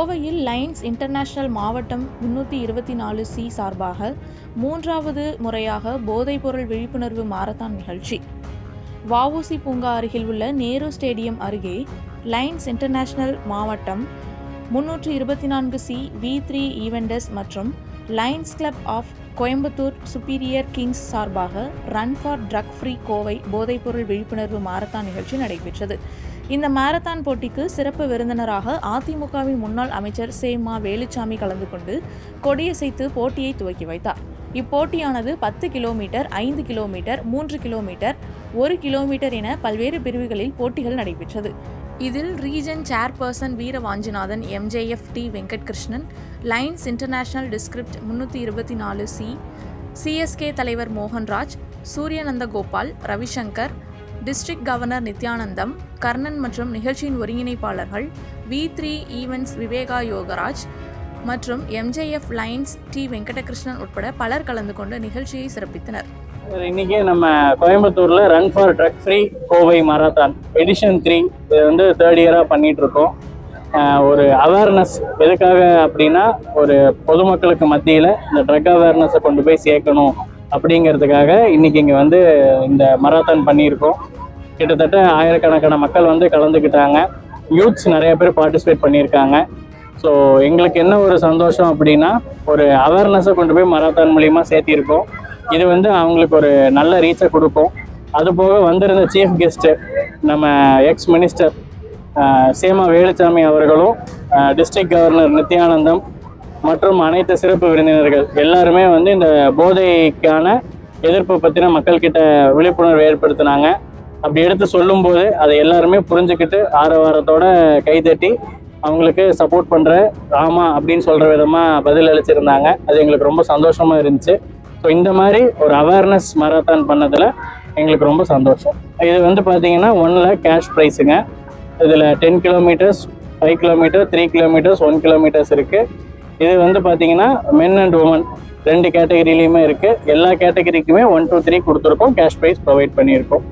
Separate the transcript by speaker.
Speaker 1: கோவையில் lines international மாவட்டம் முன்னூற்றி இருபத்தி நாலு சி சார்பாக மூன்றாவது முறையாக போதைப்பொருள் விழிப்புணர்வு மாரத்தான் நிகழ்ச்சி. வவுசி பூங்கா அருகில் உள்ள நேரு ஸ்டேடியம் அருகே லைன்ஸ் இன்டர்நேஷனல் மாவட்டம் முன்னூற்று இருபத்தி நான்கு சி வி த்ரீ ஈவெண்டஸ் மற்றும் lions club of Coimbatore superior kings சார்பாக run for drug free Kovai போதைப்பொருள் விழிப்புணர்வு மாரத்தான் நிகழ்ச்சி நடைபெற்றது. இந்த மாரத்தான் போட்டிக்கு சிறப்பு விருந்தினராக அதிமுகவின் முன்னாள் அமைச்சர் சேமா வேலுச்சாமி கலந்து கொண்டு கொடியசைத்து போட்டியை துவக்கி வைத்தார். இப்போட்டியானது பத்து கிலோமீட்டர் ஐந்து கிலோமீட்டர் மூன்று கிலோமீட்டர் ஒரு கிலோமீட்டர் என பல்வேறு பிரிவுகளில் போட்டிகள் நடைபெற்றது. இதில் region chairperson Veera Vanchinathan MJF T Venkatakrishnan lions international district முன்னூற்றி இருபத்தி நாலு சி சிஎஸ்கே தலைவர் மோகன்ராஜ் சூரியநந்த கோபால் ரவிசங்கர் டிஸ்ட்ரிக்ட் கவர்னர் நித்யானந்தம் கர்ணன் மற்றும் நிகழ்ச்சியின் ஒருங்கிணைப்பாளர்கள் V three events Viveka Yogaraj மற்றும் எம்ஜேஎஃப் லைன்ஸ் டி வெங்கடகிருஷ்ணன் உட்பட பலர் கலந்து கொண்டு நிகழ்ச்சியை சிறப்பித்தனர்.
Speaker 2: இன்னைக்கு நம்ம கோயம்புத்தூர்ல run for drug free Kovai marathon edition three இது வந்து தேர்ட் இயராக பண்ணிட்டு இருக்கோம் ஒரு அவேர்னஸ் எதுக்காக அப்படின்னா ஒரு பொதுமக்களுக்கு மத்தியில் இந்த ட்ரக் அவேர்னஸை கொண்டு போய் சேர்க்கணும். அப்படிங்கிறதுக்காக இன்னைக்கு இங்கே வந்து இந்த மராத்தான் பண்ணியிருக்கோம். கிட்டத்தட்ட ஆயிரக்கணக்கான மக்கள் வந்து கலந்துக்கிட்டாங்க யூத்ஸ் நிறைய பேர் பார்ட்டிசிபேட் பண்ணியிருக்காங்க. ஸோ எங்களுக்கு என்ன ஒரு சந்தோஷம் அப்படின்னா ஒரு அவேர்னஸை கொண்டு போய் மராத்தான் மூலியமாக சேர்த்திருக்கோம். இது வந்து அவங்களுக்கு ஒரு நல்ல ரீச்சை கொடுக்கும். அது போக வந்திருந்த சீஃப் கெஸ்ட்டு நம்ம எக்ஸ் மினிஸ்டர் சேமா வேலுச்சாமி அவர்களும் டிஸ்ட்ரிக்ட் கவர்னர் நித்யானந்தம் மற்றும் அனைத்து சிறப்பு விருந்தினர்கள். எல்லாருமே வந்து இந்த போதைக்கான எதிர்ப்பு பற்றின மக்கள்கிட்ட விழிப்புணர்வு ஏற்படுத்தினாங்க. அப்படி எடுத்து சொல்லும்போது அதை எல்லாருமே புரிஞ்சுக்கிட்டு ஆரவாரத்தோட கைதட்டி அவங்களுக்கு சப்போர்ட் பண்ணுற ஆமா அப்படின்னு சொல்கிற விதமாக பதில் அளிச்சிருந்தாங்க. அது எங்களுக்கு ரொம்ப சந்தோஷமாக இருந்துச்சு. ஸோ இந்த மாதிரி ஒரு அவேர்னஸ் மராத்தான் பண்ணதில் எங்களுக்கு ரொம்ப சந்தோஷம். இது வந்து பார்த்தீங்கன்னா ஒன் கேஷ் ப்ரைஸுங்க இதில் ten kilometres five kilometre three kilometres one kilometres இருக்குது இது வந்து பார்த்தீங்கன்னா மென் அண்ட் உமன் ரெண்டு கேட்டகரியிலையுமே இருக்குது எல்லா கேட்டகரிக்குமே ஒன் டூ த்ரீ கொடுத்துருக்கோம். கேஷ் ப்ரைஸ் ப்ரொவைட் பண்ணியிருக்கோம்.